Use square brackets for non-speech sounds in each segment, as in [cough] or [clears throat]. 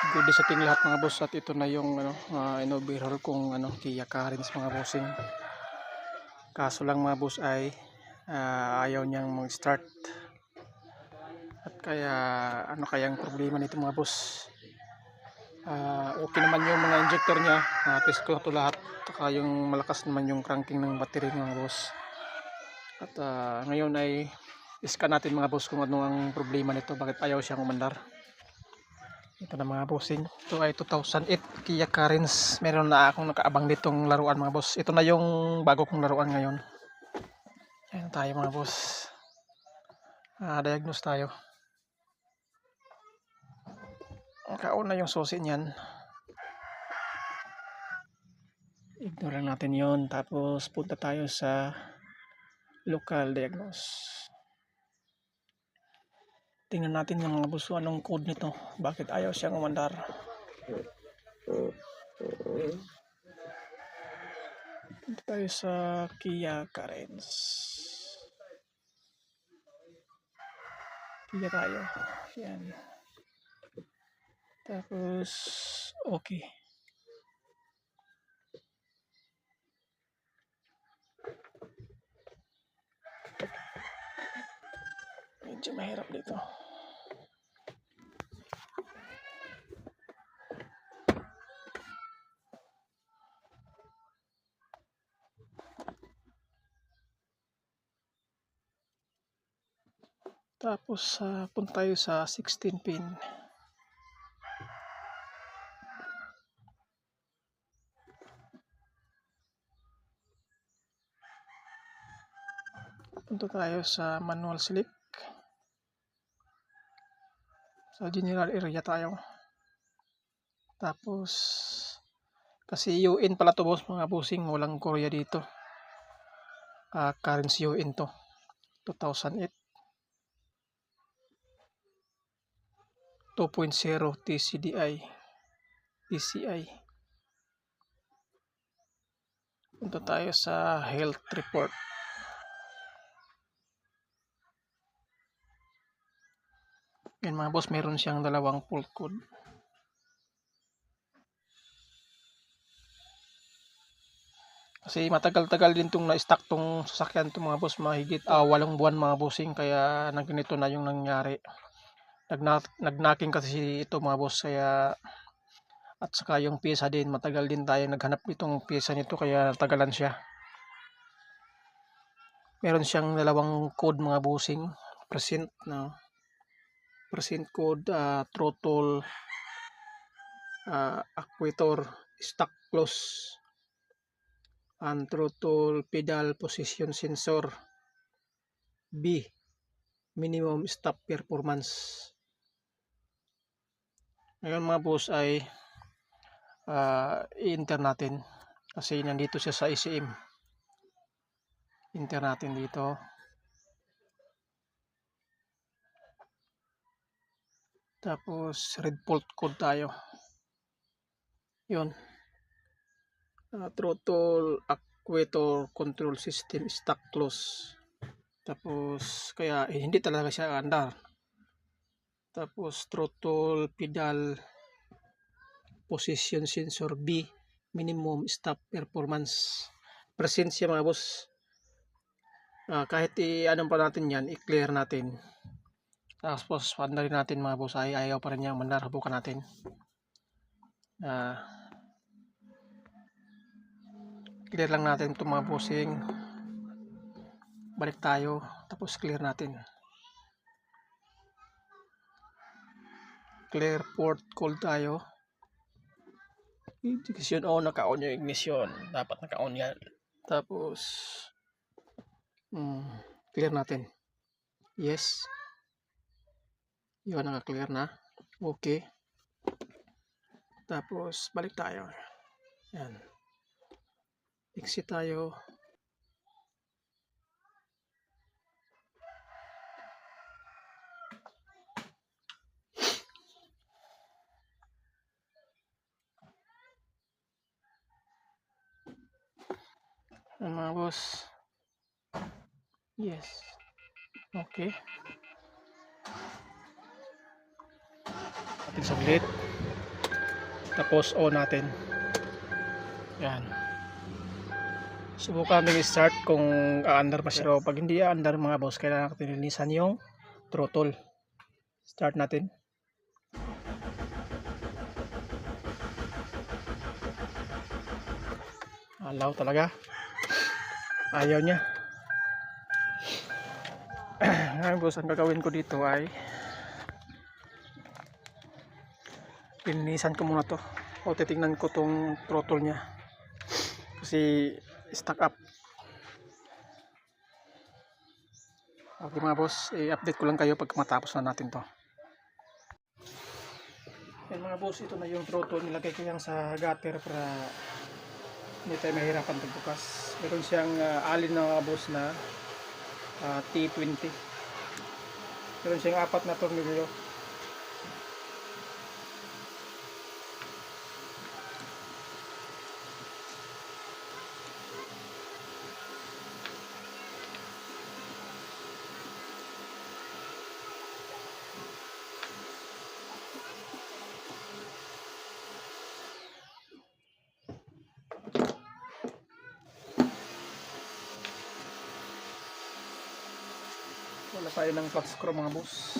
Good day sa ating lahat mga boss at ito na yung ano, uh, inaugural kong ano, Kia Carens mga bossing. Kaso lang mga boss ay ah, ayaw niyang mag-start. At kaya ano kayang problema nito mga boss? Ah, okay naman yung mga injector niya. Uh, test ko ito lahat. Saka yung malakas naman yung cranking ng battery mga boss. At ah, ngayon ay iskan natin mga boss kung ano ang problema nito. Bakit ayaw siyang umandar. Ito na mga bossing. Ito ay 2008 Kia Carens. Meron na akong nakaabang ditong laruan mga boss. Ito na yung bago kong laruan ngayon. Ayan tayo mga boss. Ah, diagnose tayo. Kauna yung susi niyan. Ignore natin yon Tapos punta tayo sa local diagnose. Tingnan natin yung mga buso anong code nito. Bakit ayaw siyang umandar. Punta tayo sa Kia Carens. Kia tayo. Yan. Tapos, okay. Medyo mahirap dito. Tapos uh, punta tayo sa 16 pin. Punta tayo sa manual select. Sa general area tayo. Tapos kasi UN pala to boss mga busing walang Korea dito. Uh, currency UN to. 2008. 2.0 TCDI PCI punta tayo sa health report. Yan mga boss meron siyang dalawang fault code. Kasi matagal-tagal din tong na-stack tong sasakyan to mga boss mahigit ah, walong buwan mga bossing kaya nagganito na yung nangyari nagnaking kasi ito mga boss kaya at saka yung pyesa din matagal din tayo naghanap nitong pyesa nito kaya natagalan siya. Meron siyang dalawang code mga bossing. Present na present code uh, throttle uh, actuator stock close and throttle pedal position sensor. B minimum stop performance ngayon mga boss ay uh, i-enter natin kasi nandito siya sa ICM. Enter natin dito. Tapos red fault code tayo. Yun. Uh, throttle actuator control system stock close. Tapos kaya eh, hindi talaga siya andar tapos throttle pedal position sensor B minimum stop performance. Present siya mga boss. Uh, kahit i-anong pa natin yan i-clear natin. Tapos panda rin natin mga boss. Ay ayaw pa rin niyang mandar bukan natin. Uh, clear lang natin itong mga bossing. Balik tayo tapos clear natin clear port cold tayo. Ignition on naka-on yung ignition. Dapat naka-on yan. Tapos hmm, clear natin. Yes. Yun naka-clear na. Okay. Tapos balik tayo. Yan. Exit tayo Mga boss. Yes. Okay. Atin saglit. Tapos on natin. Yan. Subukan natin i-start kung aandar pa siya. Pag hindi aandar mga boss, kailangan natin linisan yung throttle. Start natin. Alaw talaga. Ayaw niya. [clears throat] Ngayon boss, ang gagawin ko dito ay linisan ko muna to. O titingnan ko tong throttle niya. Kasi stuck up. Okay mga boss i-update ko lang kayo pag matapos na natin to. Yan mga boss ito na yung throttle. Nilagay ko yan sa gutter para hindi tayo mahirapan pagbukas meron siyang uh, alin na mga boss na ah, T20 meron siyang apat na tornilyo wala tayo ng flat screw mga boss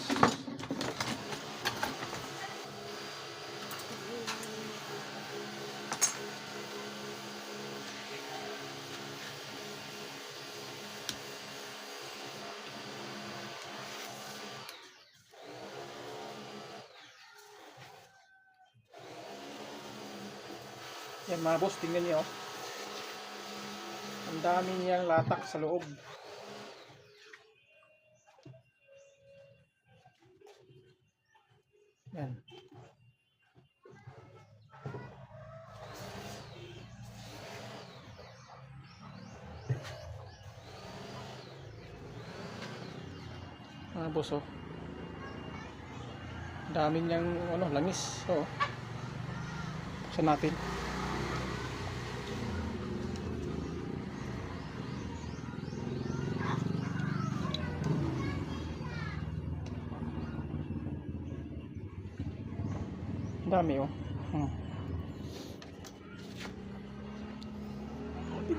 yan mga boss tingnan niyo oh. ang dami niyang latak sa loob Mga boss oh. Dami niyang ano, langis. Oh. Buksan natin. Dami oh. Hmm.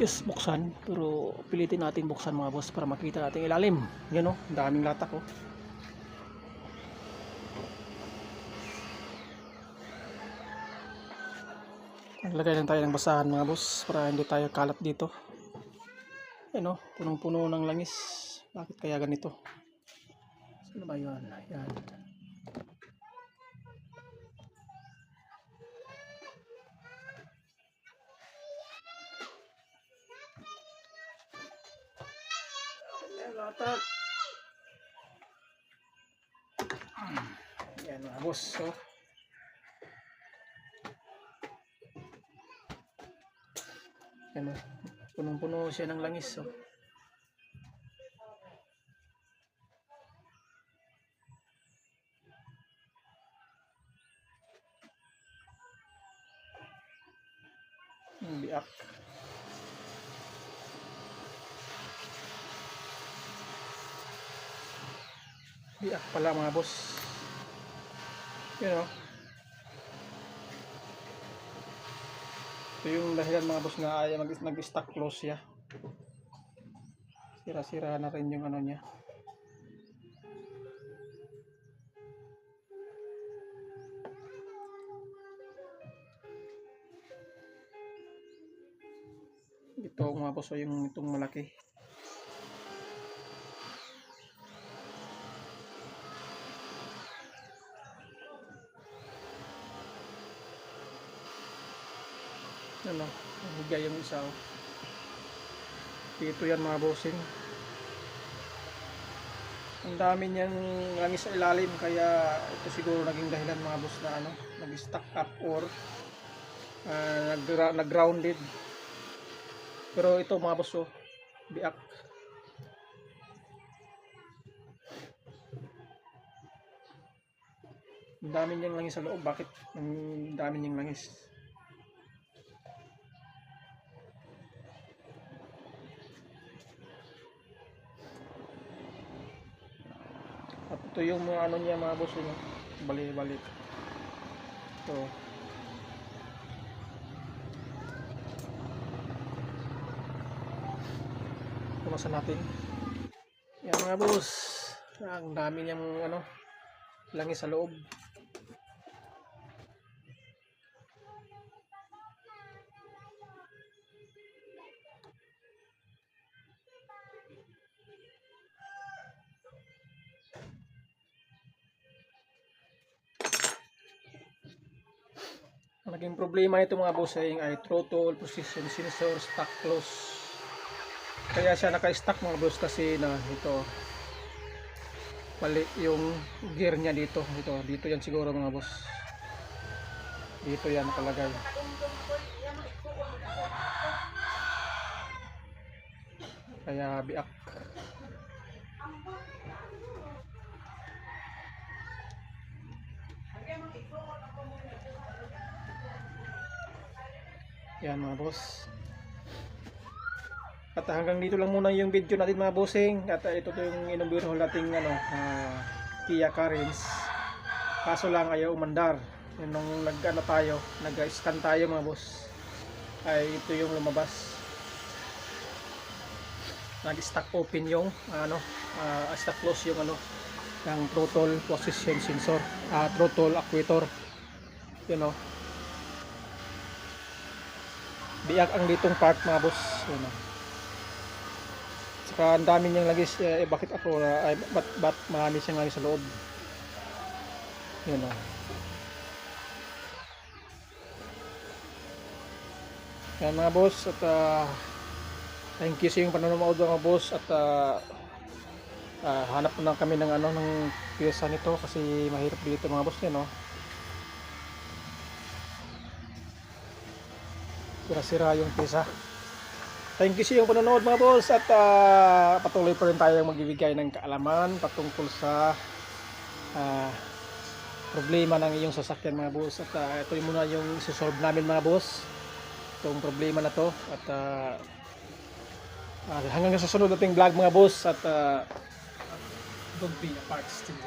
Bigas buksan pero pilitin natin buksan mga boss para makita natin ilalim. Yan oh, ang daming latak oh. Naglagay lang tayo ng basahan mga boss para hindi tayo kalat dito. Yan oh, punong-puno ng langis. Bakit kaya ganito? Saan ba yun? Yan. Latak. Yan mga boss. So, yan o. Punong-puno siya ng langis. So. Yung biak. Biak pala mga boss. Yun o. Ito yung dahilan mga boss na ayaw mag- nag-stock close siya. Sira-sira na rin yung ano niya. Ito mga boss o yung itong malaki. Ano, nahugay yung isa. Dito yan mga bossing. Ang dami niyang langis sa ilalim kaya ito siguro naging dahilan mga boss na ano, nag-stack up or uh, nag- nag-grounded. Pero ito mga boss oh, biak. Ang dami niyang langis sa loob. Bakit ang dami niyang langis? ito yung mga ano niya mga boss yun oh. balik-balik ito. Tumasan natin. Yan mga boss. Ang dami niyang ano langis sa loob. Naging problema nito mga boss ay, ay throttle, position sensor, stock close. Kaya siya naka-stack mga boss kasi na ito mali yung gear niya dito. Dito, dito yan siguro mga boss. Dito yan nakalagay. Kaya biak. Yan mga boss. At hanggang dito lang muna yung video natin mga bossing. At uh, ito to yung inumbiro nating ano, ah, Kia Carens. Kaso lang ayaw umandar. Nung nag-ano tayo, nag-scan tayo mga boss. Ay ito yung lumabas. Nag-stack open yung ano, ah, stack close yung ano, ng throttle position sensor, ah, throttle actuator. You know. Biyak ang ditong part mga boss. Yun oh. Saka ang dami niyang lagis, eh, bakit ako, na ay, ba't, ba't marami siyang lagis sa loob. Yun oh. Yan mga boss, at ah, thank you sa iyong panonood mga boss, at ah, ah, hanap na kami ng ano, ng pyesa nito kasi mahirap dito mga boss yan, no? Sira-sira yung pyesa. Thank you sa iyong panonood mga boss. At ah, patuloy pa rin tayong magbibigay ng kaalaman patungkol sa ah, problema ng iyong sasakyan mga boss. At ah, ito yung muna yung isusolve namin mga boss itong problema na to. At ah, ah, hanggang sa susunod nating vlog mga boss. At ah, don't be a part still